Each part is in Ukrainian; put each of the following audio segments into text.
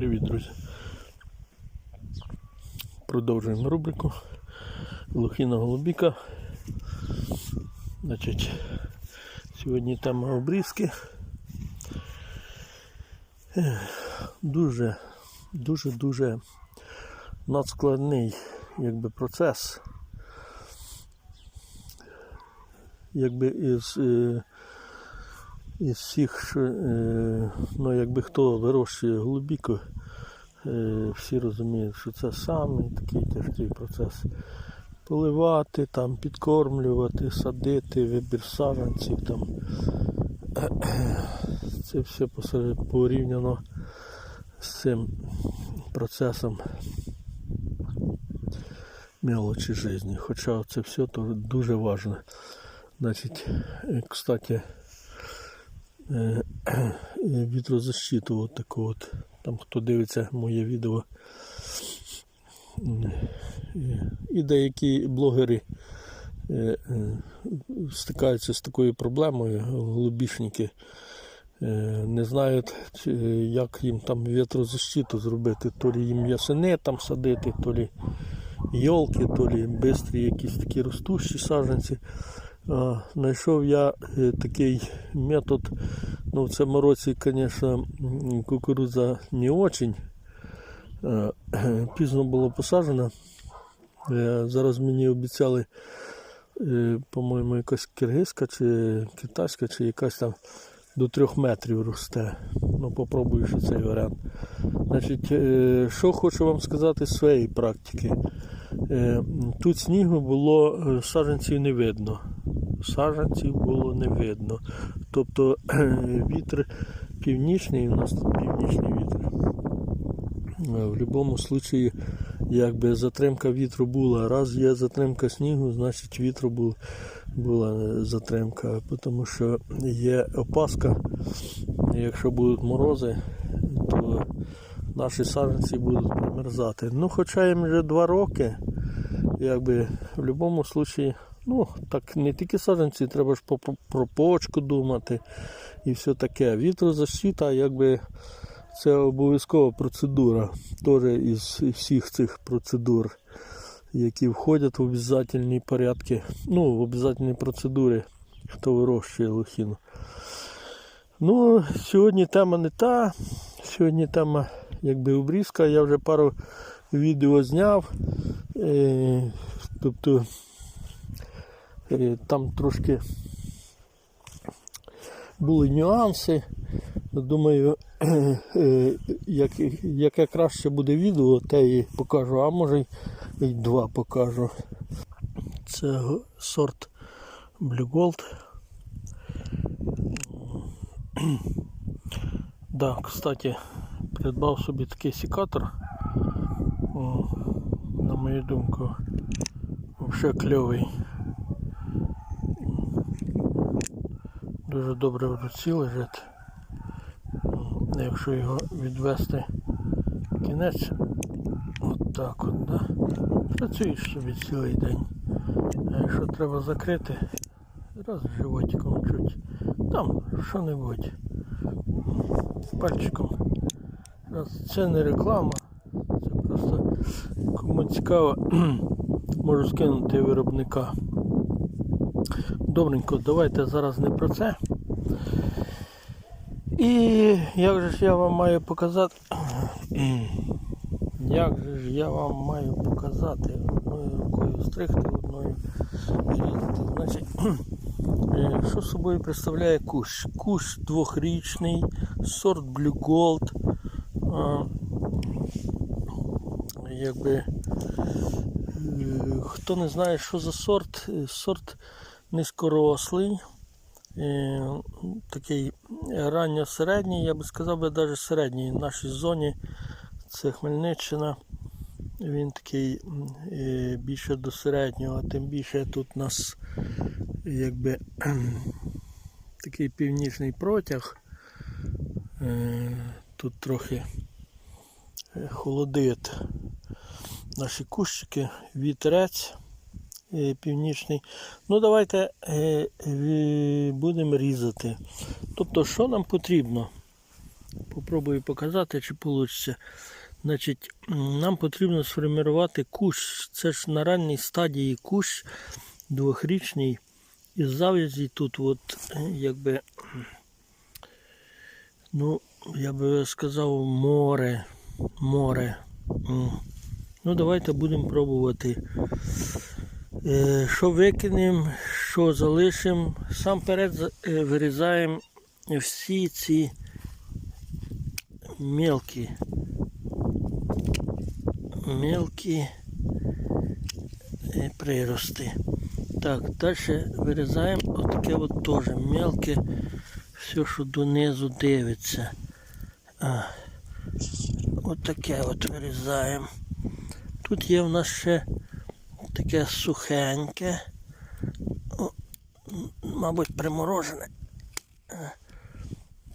Привіт, друзі. Продовжуємо рубрику Лохіна Голубіка. Значить, сьогодні тема обрізки. Дуже, дуже, дуже надскладний якби, процес. Якби із, е, із всіх, що, е, ну, якби хто вирощує голубіку, е, всі розуміють, що це самий такий тяжкий процес. Поливати, там, підкормлювати, садити, вибір саджанців. Там. Це все порівняно з цим процесом мелочі житті. Хоча це все дуже важливо. Значить, е, кстати, вітрозащиту от таку от. Там хто дивиться моє відео. і- деякі блогери е, е, стикаються з такою проблемою, голубішники. е, Не знають, як їм там вітрозащиту зробити, то лі їм ясени там садити, то лі йолки, то лі бистрі якісь такі ростущі саджанці. Знайшов я е, такий метод. Ну, в цьому році, звісно, кукурудза не очень. Пізно було посаджено. Е, Зараз мені обіцяли, е, по-моєму, якась киргизька чи китайська, чи якась там до трьох метрів росте. Ну, попробую ще цей варіант. Значить, що хочу вам сказати з своєї практики. Тут снігу було, саджанців не видно. Саджанців було не видно. Тобто вітер північний, у нас тут північний вітер. Е, В будь-якому випадку, якби затримка вітру була. Раз є затримка снігу, значить вітру була, була затримка, тому що є опаска. Якщо будуть морози, то наші саджанці будуть примерзати. Ну, хоча їм вже два роки, якби в будь-якому випадку, ну, так не тільки саджанці, треба ж про почку думати і все таке. Вітрозащита, якби це обов'язкова процедура. Теж із всіх цих процедур, які входять в обов'язательні порядки, ну, в обов'язательні процедури, хто вирощує лохіну. Ну, сьогодні тема не та. Сьогодні тема якби обрізка. Я вже пару відео зняв. Е, тобто там трошки були нюанси. Думаю, е, як, яке краще буде відео, те і покажу, а може й два покажу. Це сорт Blue Gold. Да, кстати, придбав собі такий секатор. На мою думку, взагалі кльовий. Дуже добре в руці лежить. Якщо його відвести кінець, от так от, да? працюєш собі цілий день. А якщо треба закрити, раз животиком чуть, там що-небудь пальчиком. Раз це не реклама, це просто кому цікаво, можу скинути виробника. Добренько, давайте зараз не про це. І як же ж я вам маю показати? Як же ж я вам маю показати? Одною рукою стригти, одною різати. Значить, е, що собою представляє кущ? Кущ двохрічний, сорт Blue Gold. Якби е, хто не знає, що за сорт, сорт низькорослий, е, такий ранньо-середній, я би сказав би навіть середній в нашій зоні. Це Хмельниччина. Він такий е, більше до середнього, тим більше тут у нас якби такий північний протяг. Е, Тут трохи холодить наші кущики, вітерець е, північний. Ну, давайте е, будемо різати. Тобто, що нам потрібно? Попробую показати, чи вийде. Значить, нам потрібно сформувати кущ. Це ж на ранній стадії кущ двохрічний. Із зав'язі тут, от, е, якби, ну, я би сказав, море. Море. Ну, давайте будемо пробувати. Е, Що викинемо, що залишимо. Сам перед е, вирізаємо всі ці мелкі, мелкі е, прирости. Так, далі вирізаємо отаке от теж мелке, все, що донизу дивиться. А, отаке от вирізаємо. Тут є в нас ще таке сухеньке, О, мабуть, приморожене. Е,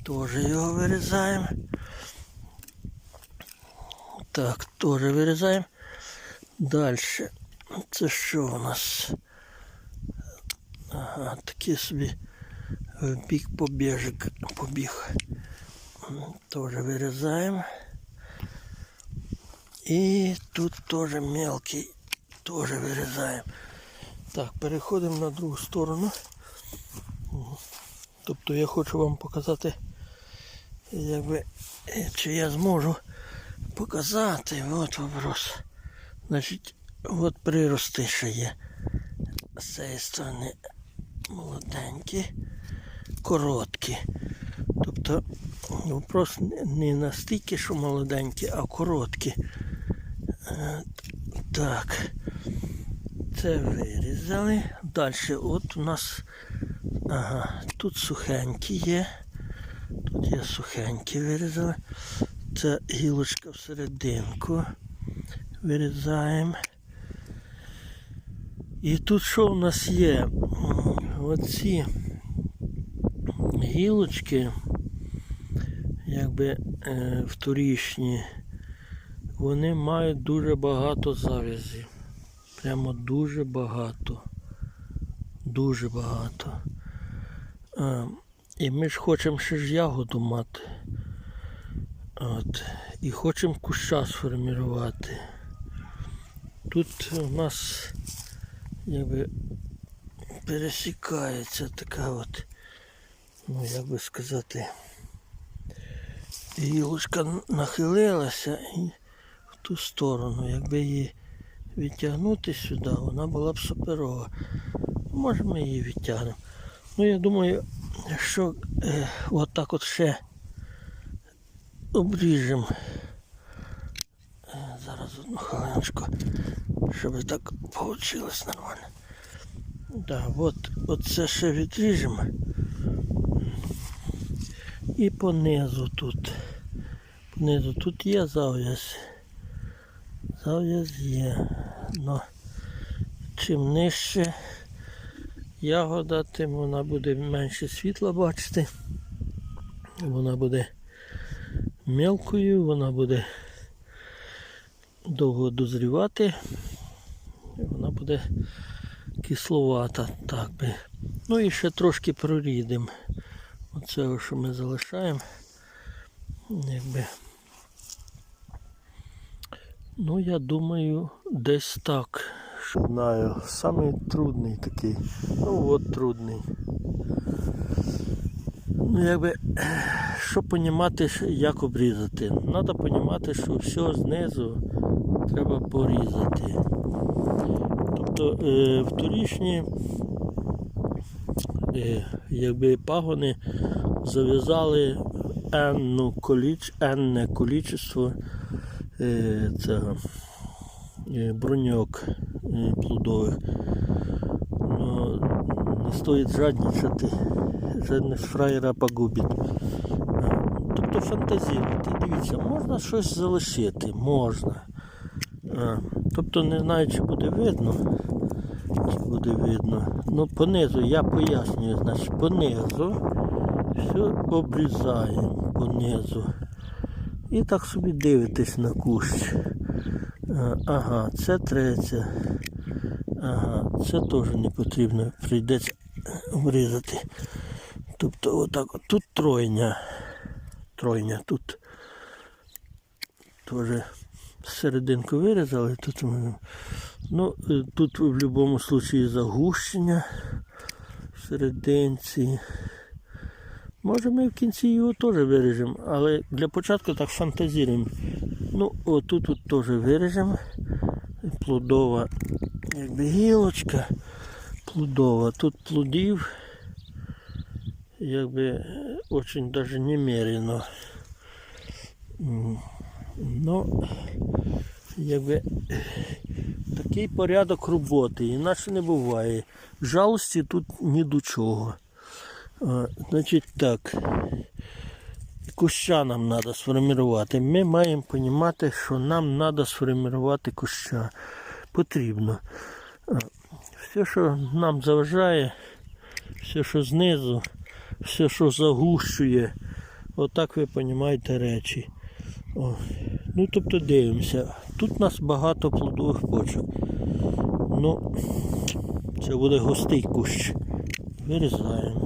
Теж його вирізаємо. Так, теж вирізаємо. Далі. Це що у нас? Ага, такий собі в бік побіжик побіг. Теж вирізаємо. І тут теж мелкий, теж вирізаємо. Так, переходимо на другу сторону. Тобто я хочу вам показати, якби, чи я зможу показати. От вопрос. Значить, от прирости ще є. З цієї сторони молоденькі, короткі. Тобто вопрос не- не настільки, що молоденькі, а короткі. Е, Так. Це вирізали. Далі от у нас. Ага, тут сухенькі є. Тут є сухенькі вирізали. Це гілочка всерединку. Вирізаємо. І тут що у нас є? Оці гілочки, якби е, вторічні, вони мають дуже багато завязі. Прямо дуже багато. Дуже багато. А, і ми ж хочемо ще ж ягоду мати. От. І хочемо куща сформувати. Тут у нас якби пересікається така от, ну як би сказати, гілочка нахилилася і в ту сторону, якби її відтягнути сюди, вона була б суперова. Може ми її відтягнемо. Ну я думаю, що е, от от ще обріжемо. Е, Зараз одну хвилиночку, щоб так вийшло нормально. Да, от, от це ще відріжемо. І понизу тут. Понизу тут є зав'яз. Зав'яз є. Но чим нижче ягода, тим вона буде менше світла бачити. Вона буде мелкою, вона буде довго дозрівати. Вона буде кисловата, так би. Ну і ще трошки прорідимо. Оце, що ми залишаємо. Якби. Ну, я думаю, десь так. Знаю, самий трудний такий. Ну от трудний. Ну, якби, що понімати, як обрізати? Треба понімати, що все знизу треба порізати. Тобто е, вторічні е, якби пагони зав'язали енну коліч, енне количество е, цього е, броньок е, плодових. Ну, не стоїть жадничати. Жадність фраєра погубить. Е, Тобто фантазірувати. Дивіться, можна щось залишити, можна. Тобто не знаю, чи буде видно. Чи буде видно. Ну, понизу, я пояснюю, значить, понизу все обрізаємо понизу. І так собі дивитесь на кущ. Ага, це третє. Ага, це теж не потрібно, прийдеться обрізати. Тобто отак, от тут тройня. тройня. Тут теж серединку вирізали. Тут, ну, е, тут в будь-якому випадку загущення в серединці. Може ми в кінці його теж виріжемо, але для початку так фантазіруємо. Ну, отут от теж виріжемо. Плодова якби гілочка. Плодова. Тут плодів якби очень даже немерено. Ну, якби такий порядок роботи, іначе не буває. Жалості тут ні до чого. Значить так, куща нам треба сформувати. Ми маємо розуміти, що нам треба сформувати куща. Потрібно. Все, що нам заважає, все, що знизу, все, що загущує, отак ви розумієте речі. О. Ну, тобто дивимося. Тут у нас багато плодових почок. Ну, це буде густий кущ. Вирізаємо.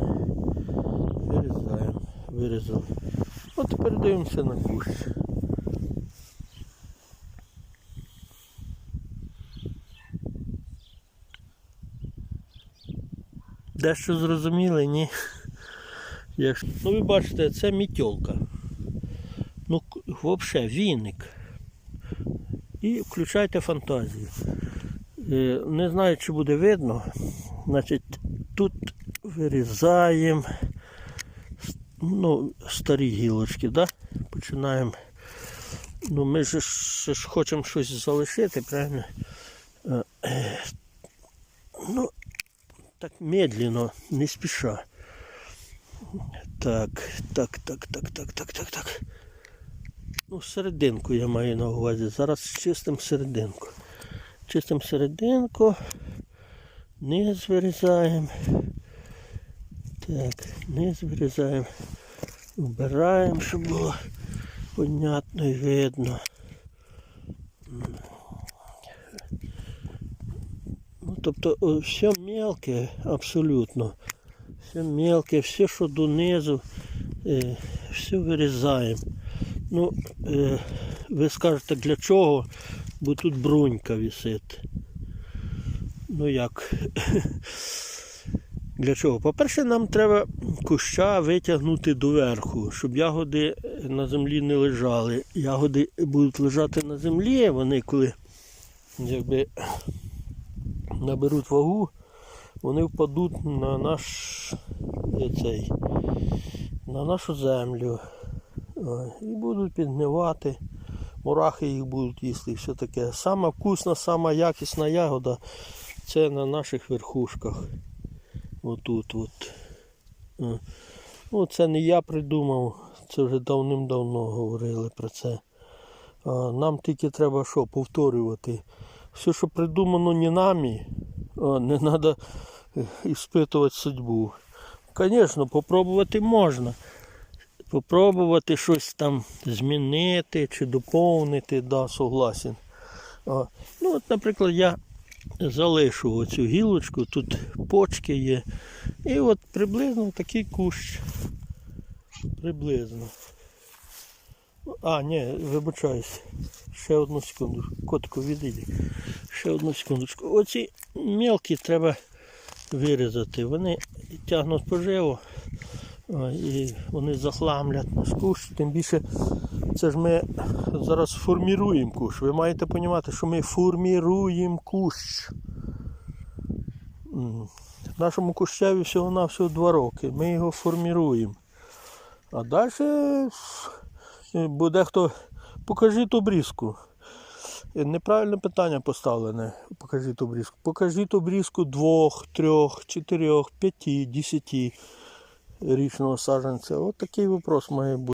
Вирізали. От тепер дивимося на кущ. Дещо зрозуміли, ні? Як... Ну ви бачите, це мітьолка. Ну, взагалі, віник. І включайте фантазію. Е, Не знаю, чи буде видно. Значить, тут вирізаємо ну, старі гілочки, да? починаємо. Ну, ми ж, ж хочемо щось залишити, правильно? Е, Ну, так медленно, не спіша. Так, так, так, так, так, так, так, так. Ну, серединку я маю на увазі. Зараз чистим серединку. Чистим серединку. Низ вирізаємо. Так, низ вирізаємо. Вбираємо, щоб було понятно і видно. Ну, тобто все мелке абсолютно. Все мелке, все, що донизу, е, все вирізаємо. Ну, е, ви скажете для чого? Бо тут брунька висить. Ну як? Для чого? По-перше, нам треба куща витягнути доверху, щоб ягоди на землі не лежали. Ягоди будуть лежати на землі, вони коли якби наберуть вагу, вони впадуть на наш цей, на нашу землю. І будуть підгнивати, мурахи їх будуть їсти все таке. Сама вкусна, сама якісна ягода це на наших верхушках. Отут от. Е. Ну, це не я придумав, це вже давним-давно говорили про це. Нам тільки треба що, повторювати. Все, що придумано не нами, не треба іспитувати судьбу. Звісно, попробувати можна. Попробувати щось там змінити чи доповнити, да, согласен. Ну, от, наприклад, я залишу оцю гілочку, тут почки є. І от приблизно такий кущ. Приблизно. А, ні, вибачаюсь. Ще одну секунду. Котику відійди. Ще одну секундочку. Оці мелкі треба вирізати. Вони тягнуть поживу і вони захламлять наш кущ. Тим більше це ж ми зараз форміруємо кущ. Ви маєте розуміти, що ми форміруємо кущ. Нашому кущеві всього-навсього два роки. Ми його форміруємо. А далі буде хто. Покажіть обрізку. Е, Неправильне питання поставлене. Покажіть обрізку. Покажіть обрізку двох, трьох, чотирьох, п'яти, десяти річного саджанця. От такий вопрос має бути.